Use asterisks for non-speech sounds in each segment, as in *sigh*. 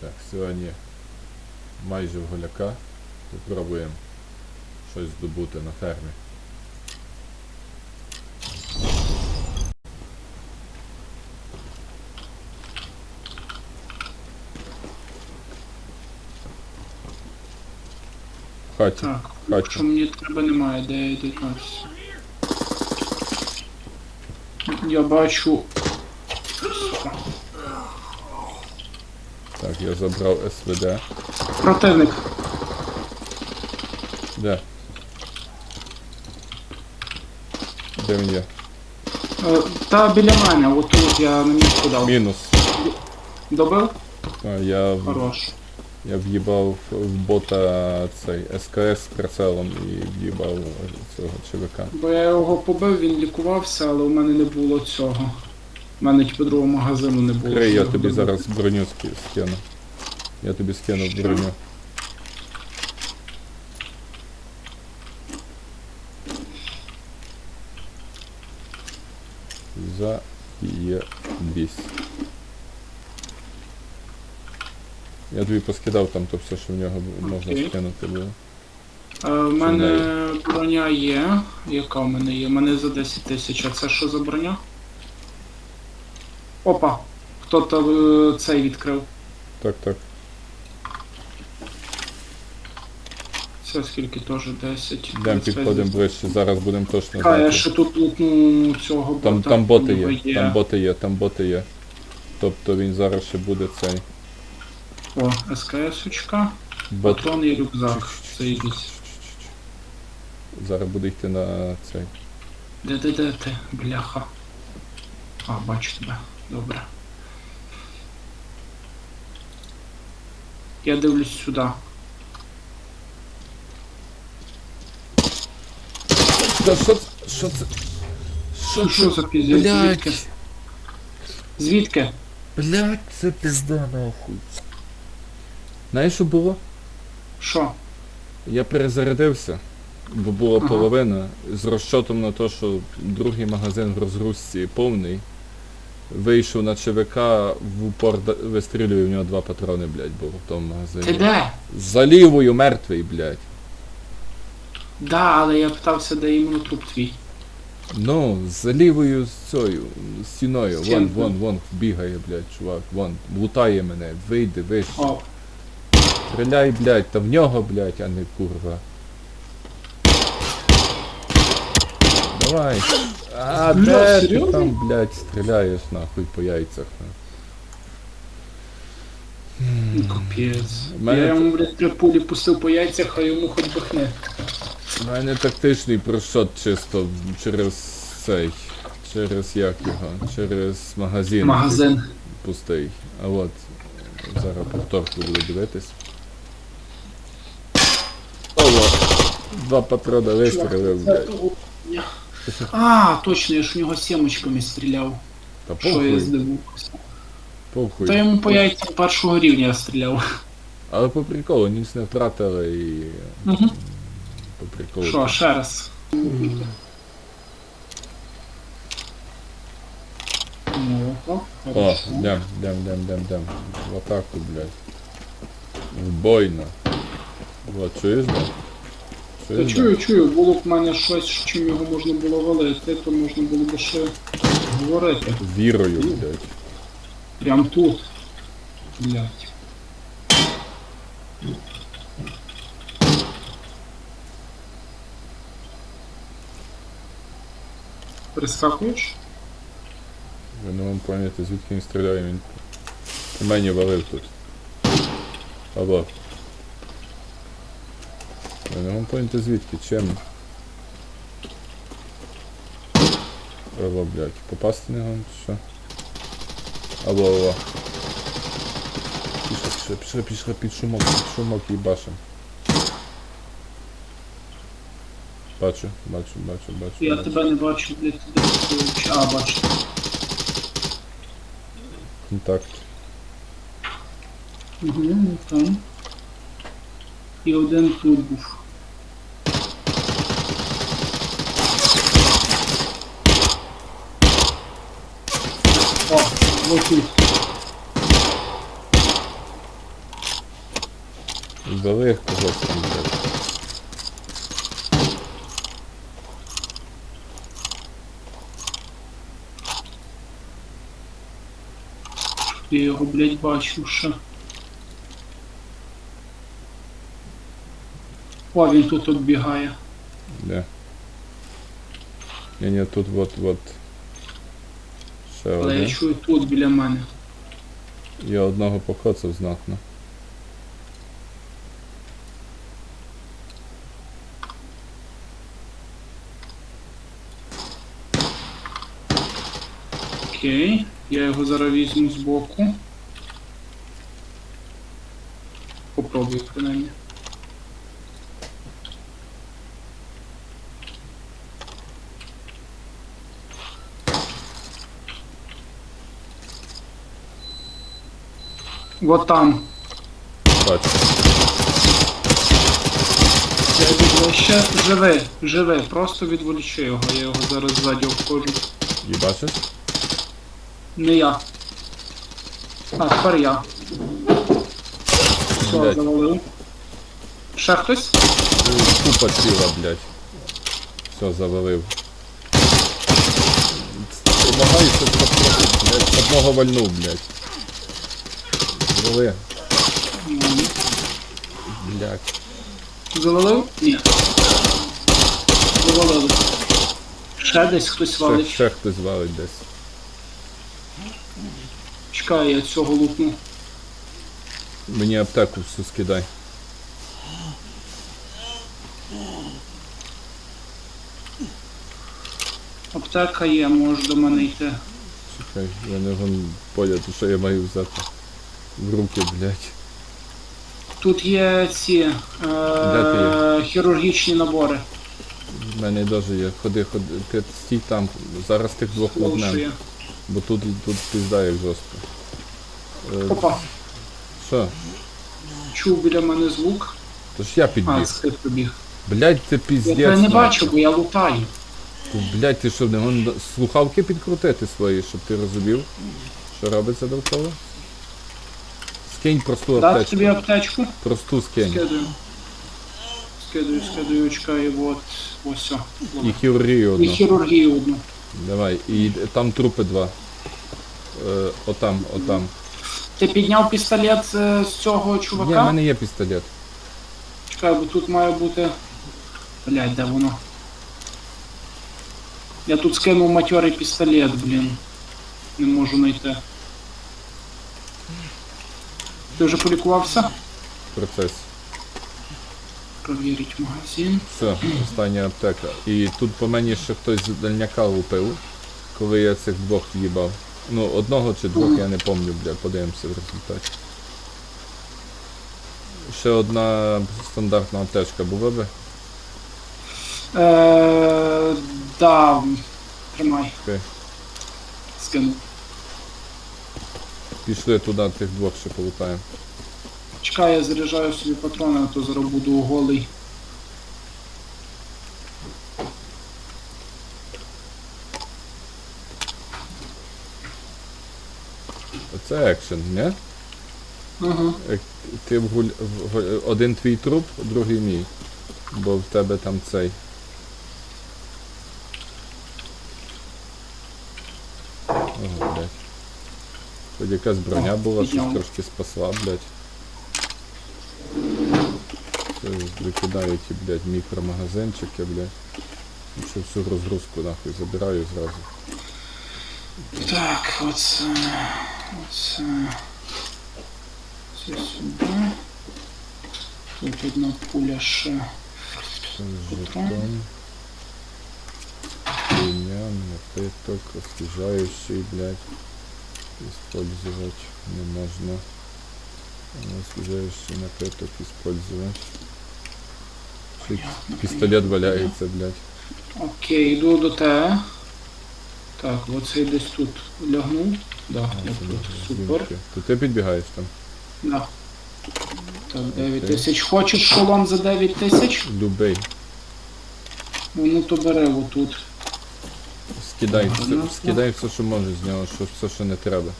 Так, сьогодні майже в голяка. Попробуємо щось здобути на фермі. Хаті. Так, хаті. що мені треба немає, де я 19. Я бачу. Я забрав СВД. Противник. Де? Де він є? Е, Та біля мене, отут я на міску дав. Мінус. Добив? А, я, в- Хорош. я в'їбав в бота цей СКС з прицелом і в'їбав цього ЧВК. Бо я його побив, він лікувався, але у мене не було цього. У мене типу другого магазину не було. Крий, я щоб тобі добити. зараз броню ски- скину. Я тобі скину броню. За є 200. Я тобі поскидав там то все, що в нього можна Окей. скинути було. Е, В мене броня є. Яка в мене є? У мене за 10 тисяч. А це що за броня? Опа! Хто-то е, цей відкрив. Так, так. Це скільки теж 10. Йдемо підходимо ближче, зараз будемо точно А, я ще тут лутну цього бота. Там, там боти ніби є, там боти є, там боти є. Тобто він зараз ще буде цей. О, СКС-очка, Бот батон і рюкзак. Це Заїбісь. зараз буде йти на цей. Де де де ти, бляха? А, бачу тебе. Добре. Я дивлюсь сюди. Що це? Що це? Що, що за? Звідки? Блять! Звідки? Блять, це пізда нахуй. Знаєш, що було? Що? Я перезарядився, бо була Ага. половина, з розчотом на те, що другий магазин в розгрузці повний. Вийшов на ЧВК, в упор да- вистрілює, в нього два патрони, блядь, було в тому магазині. Ти де? За лівою мертвий, блядь. Да, але я питався, де іменно труп твій. Ну, за лівою з цією стіною. Вон, вон, вон бігає, блядь, чувак, вон, лутає мене, вийди, вище. О, Стріляй, блядь, та в нього, блядь, а не курва. Давай. А, Бля, де ти серйозно? там, блядь, стріляєш нахуй по яйцях. нахуй. капець. Мене Я йому, блядь, три пулі пустив по яйцях, а йому хоч бахне. У мене тактичний прошот чисто через цей. Через як його? Через магазин. Магазин. Пустий. А от. Зараз повторку буду дивитись. Ого! Два патрона вистрілив, блядь. А, точно, я ж в нього сімочками стріляв. Та Що я похуй, здивувався. похуй. Та йому по яйцям першого рівня я стріляв. Але по приколу ніч не втратили і Угу. По приколу. Що, ще раз. О, дем, дем, дем, дем, дем. В атаку, блядь. В бойно. Вот, чуєш, да? Та чую, чую, було б в мене щось, чим його можна було валити, то можна було б ще говорити. Вірою, блядь. Прям тут. Блять. Прискакуєш? Ви не вам поняти, звідки він стріляє, він по мені валив тут. Алло. Ви не вам поняти звідки, чим? Алло, блядь, попасти не чи що? Алло, алло. Пішли, пішли, пішли, пішли під шумок, під шумок їбашим. Бачу, бачу, бачу, бачу. Я бачу. тебе не бачу, блядь, ти чи- А, бачу. Контакт. Угу, там. І один тут був. О, ось тут. Вбили когось там, блядь. Я його, блядь, бачив ще. О, він тут оббігає. Де? Ні, ні, тут вот, вот. Ще Але я один. чую тут біля мене. Я одного покоцав знатно. Окей. Я його зараз візьму з боку. Попробую принаймні. Вот там. Бачу. Я йду ще живи, живи, просто відволічи його, я його зараз ззаді обходжу. І бачиш? Не я. А, тепер я. Все, Блядь. завалив. Ще хтось? Купа ціла, блядь. Все, завалив. Помагайся, блядь, одного вальнув, блядь. Завали. Ні. Блядь. Завалив? Ні. Завалили. Ще десь хтось Ще, валить. ще хтось валить десь. Чекай, я цього лупну. Мені аптеку всю скидай. Аптека є, можеш до мене йти. Чекай, я не вон поняти, що я маю взяти. В руки, блядь. Тут є ці е- хірургічні набори. В мене теж є. Ходи, ходи, ти стій там. Зараз тих двох Слушаю. Бо тут, тут пізда як жорстко. Опа, Що? чув біля мене звук. То ж я А, підбіг. скид побіг. Блядь, ти Я піздець. тебе не нахуй. бачу, бо я лутаю. Блядь, ти що, не гон- слухавки підкрутити свої, щоб ти розумів, що робиться довкола? Скинь просту Дати аптечку. тобі аптечку? Просту скинь. Скидаю. Скидаю, скидаю, чекаю, от. Ось все. І хірургію І одну. хірургію одну. Давай. І там трупи два. Е, отам, отам. Ти підняв пістолет е, з цього чувака? Ні, в мене є пістолет. Чекай, бо тут має бути. Блять, де воно? Я тут скинув матьорий пістолет, блін. Не можу знайти. Ти вже полікувався? Процес. Провірить магазин. Все, остання аптека. І тут по мені ще хтось з дальняка лупив, коли я цих двох в'їбав. Ну, одного чи двох, я не пам'ятаю, бля, подивимося в результаті. Ще одна стандартна аптечка була би. Е, да, тримай, Окей. скинув. Пішли туди, тих двох ще полутаємо. Чекай, я заряджаю собі патрони, а то зараз буду голий. Це екшен, не? Ага. Ти вгуль... один твій труп, другий мій. Бо в тебе там цей. Ого, блядь. Хоч якась броня була, щось трошки спасла, блядь. Викидаю ті, блядь, мікромагазинчики, блядь. Що всю розгрузку нахуй забираю зразу. Так, оце. Оце. Це сюди. Тут одна пуля ще. Жетон. Хуйня, напиток, освежающий, блядь. Использовать не можно. Освежающий напиток использовать. Ще й Пістолет валяється, блядь. Окей, йду до тебе. Так, оцей десь тут лягнув. Да. Ну, супер. То ти підбігаєш там? Да. Так, 9 тисяч. Хочеш шолом за 9 тисяч? Дубей. Ну, ну то бере отут. Скидай, все- ну, скидай все, що можеш з нього, що, все, що не треба.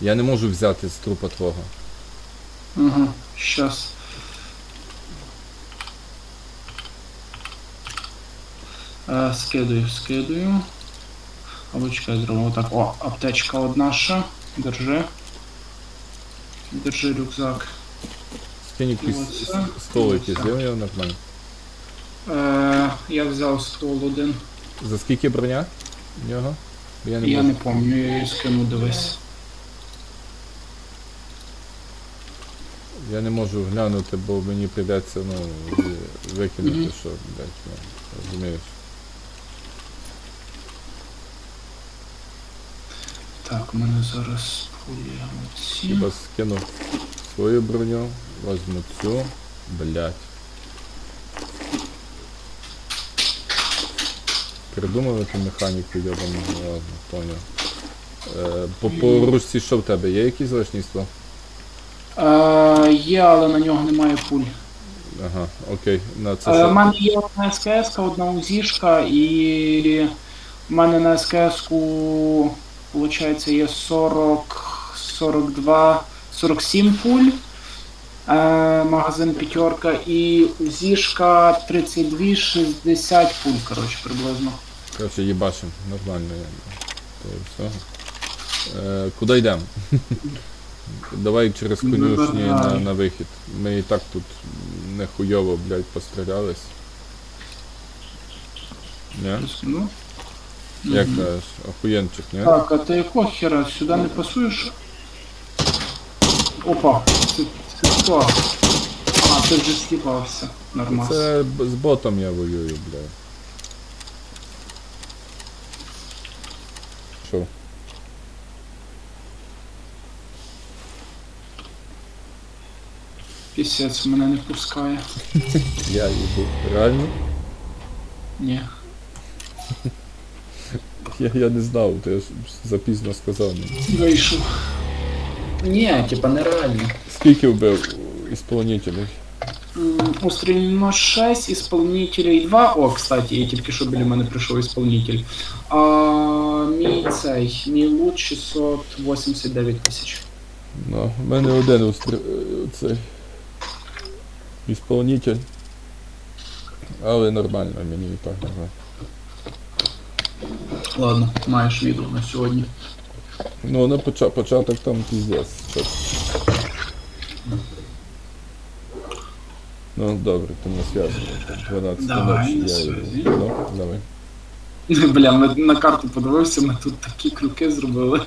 Я не можу взяти з трупа твого. Ага, щас. Е, скидаю, скидаю. Або чекай, зробимо так. О, аптечка одна ще. Держи. Держи рюкзак. Якийсь Оце. стол якийсь, Оце. є його нормально. Е, я взяв ствол один. За скільки броня? в Нього? Я не Я можу. не пам'ятаю, я її скину, дивись. Я не можу глянути, бо мені прийдеться ну, з- викинути, Мгм. що, блядь, ну, розумієш. Так, у мене зараз оці. Хіба скину свою броню, возьму цю, блядь. Придумали ту механіку, йобану, ладно, поняв. Е, по, по ручці що в тебе? Є якісь лишніства? Е, є, але на нього немає пуль. Ага, окей. На це Е. У мене є одна СКС, одна УЗІшка, і в мене на СКС-ку, виходить, є 40, 42, 47 пуль. Е, магазин п'ятерка і УЗІшка 32, 60 пуль, коротше, приблизно. Короче, їбашим, нормально. То все. Е, куди йдемо? *laughs* Давай через конюшні на, на вихід. Ми і так тут нехуйово, блядь, пострілялись. Не? Ну. Як кажеш, охуєнчик, не? Так, а ти якого хера сюди не пасуєш? Опа, це, це хто? А, ти вже сліпався. Нормас. Це б- з ботом я воюю, блядь. Що? Пісець мене не пускає. *laughs* Я їду. Реально? Ні. Я, я не знав, ти ж запізно сказав мені. Вийшов. Ні, типа нереально. Скільки вбив ісполнителів? Устранено 6, исполнителей 2. О, кстати, я тільки що біля мене прийшов исполнитель. А, мій цей, мій лут 689 тисяч. Ну, в мене один устр... е, цей ісполнитель. Але нормально, мені і так нормально. Ладно, маєш відео на сьогодні. Ну, на поча... початок там піздець. Ну, добре, ти на зв'язку. 12 Давай, ночі я йду. Ну, давай. Бля, ми на карту подивився, ми тут такі крюки зробили.